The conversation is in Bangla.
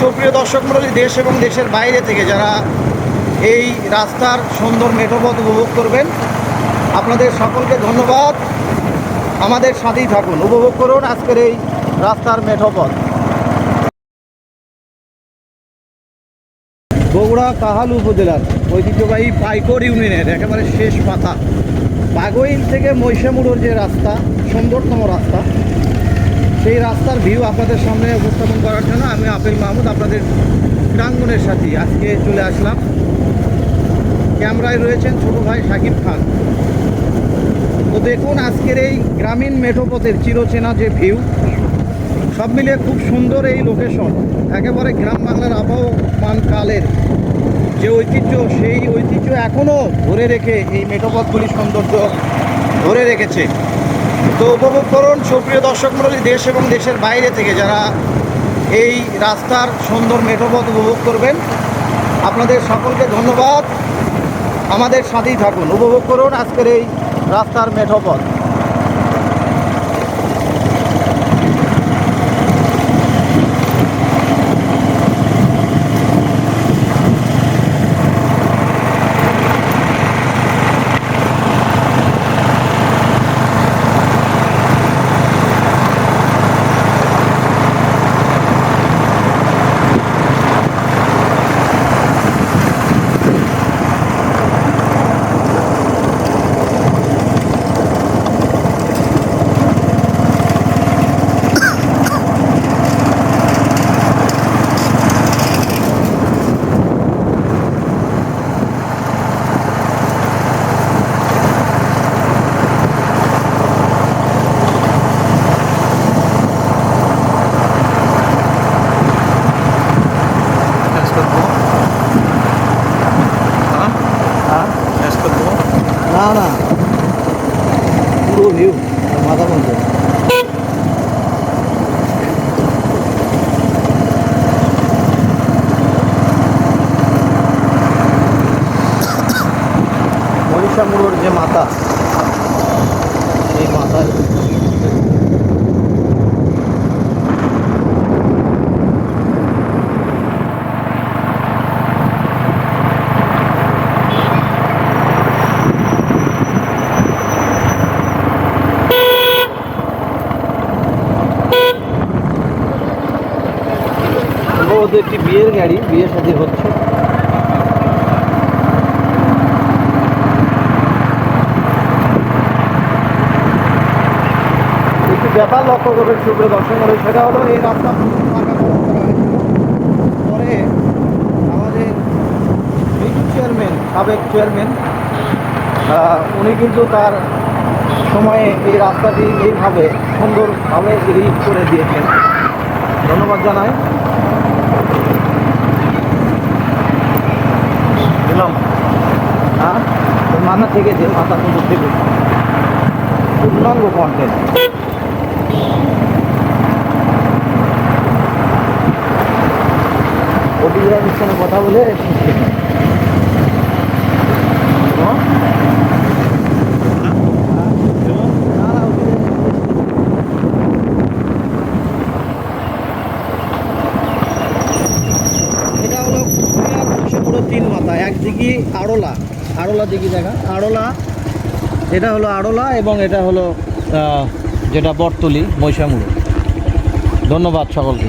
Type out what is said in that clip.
সুপ্রিয় দর্শক মন্ডলী, দেশ এবং দেশের বাইরে থেকে যারা এই রাস্তার সুন্দর মেঠোপথ উপভোগ করবেন, আপনাদের সকলকে ধন্যবাদ। আমাদের সাথেই থাকুন, উপভোগ করুন আজকের এই রাস্তার মেঠোপথ। বগুড়া কাহাল উপজেলার ঐতিহ্যবাহী পাইকর ইউনিয়নের একেবারে শেষ পাতা, বাগইল থেকে মহিষামুড়োর যে রাস্তা, সুন্দরতম রাস্তা সেই রাস্তার ভিউ আপনাদের সামনে উপস্থাপন করার জন্য আমি আপেল মাহমুদ, আপনাদের প্রাঙ্গনের সাথে আজকে চলে আসলাম। ক্যামেরায় রয়েছেন ছোট ভাই সাকিব খান। তো দেখুন আজকের এই গ্রামীণ মেঠোপথের চিরচেনা যে ভিউ সব মিলিয়ে খুব সুন্দর এই লোকেশন একেবারে গ্রাম বাংলার আবহমান কালের যে ঐতিহ্য, সেই ঐতিহ্য এখনও ধরে রেখে এই মেঠোপথগুলি সৌন্দর্য ধরে রেখেছে। তো উপভোগ করুন, সুপ্রিয় দর্শক মন্ডলী দেশ এবং দেশের বাইরে থেকে যারা এই রাস্তার সুন্দর মেঠোপথ উপভোগ করবেন, আপনাদের সকলকে ধন্যবাদ। আমাদের সাথেই থাকুন, উপভোগ করুন আজকের এই রাস্তার মেঠোপথ। Älskar du? Ja, älskar du? না না পুরো ভিউ মাথা বন্ধ মনীষা মুড়োর যে মাথা এই মাথায় সম্ভবত একটি বিয়ের গাড়ি বিয়ে সাথে হচ্ছে একটি ব্যাপার লক্ষ্য করবেন দর্শক মন্ডলী, সেটা হলো এই রাস্তা। পরে আমাদের চেয়ারম্যান সাবেক চেয়ারম্যান উনি কিন্তু তার সময়ে এই রাস্তাটি এইভাবে সুন্দরভাবে রিলিজ করে দিয়েছেন ধন্যবাদ জানাই দিলাম হ্যাঁ মাথা থেকে যে মাথা সুন্দর থেকে পূর্ণাঙ্গ কন্টেন্ট সঙ্গে কথা বলে হ্যাঁ? না, না, OTV এটা হলো পুরো তিন মাথা একদিকে আড়লা দেখি দেখা। আড়লা, এটা হলো আড়লা এবং এটা হলো যেটা বটতলি মৈশামুড়ো ধন্যবাদ সকলকে।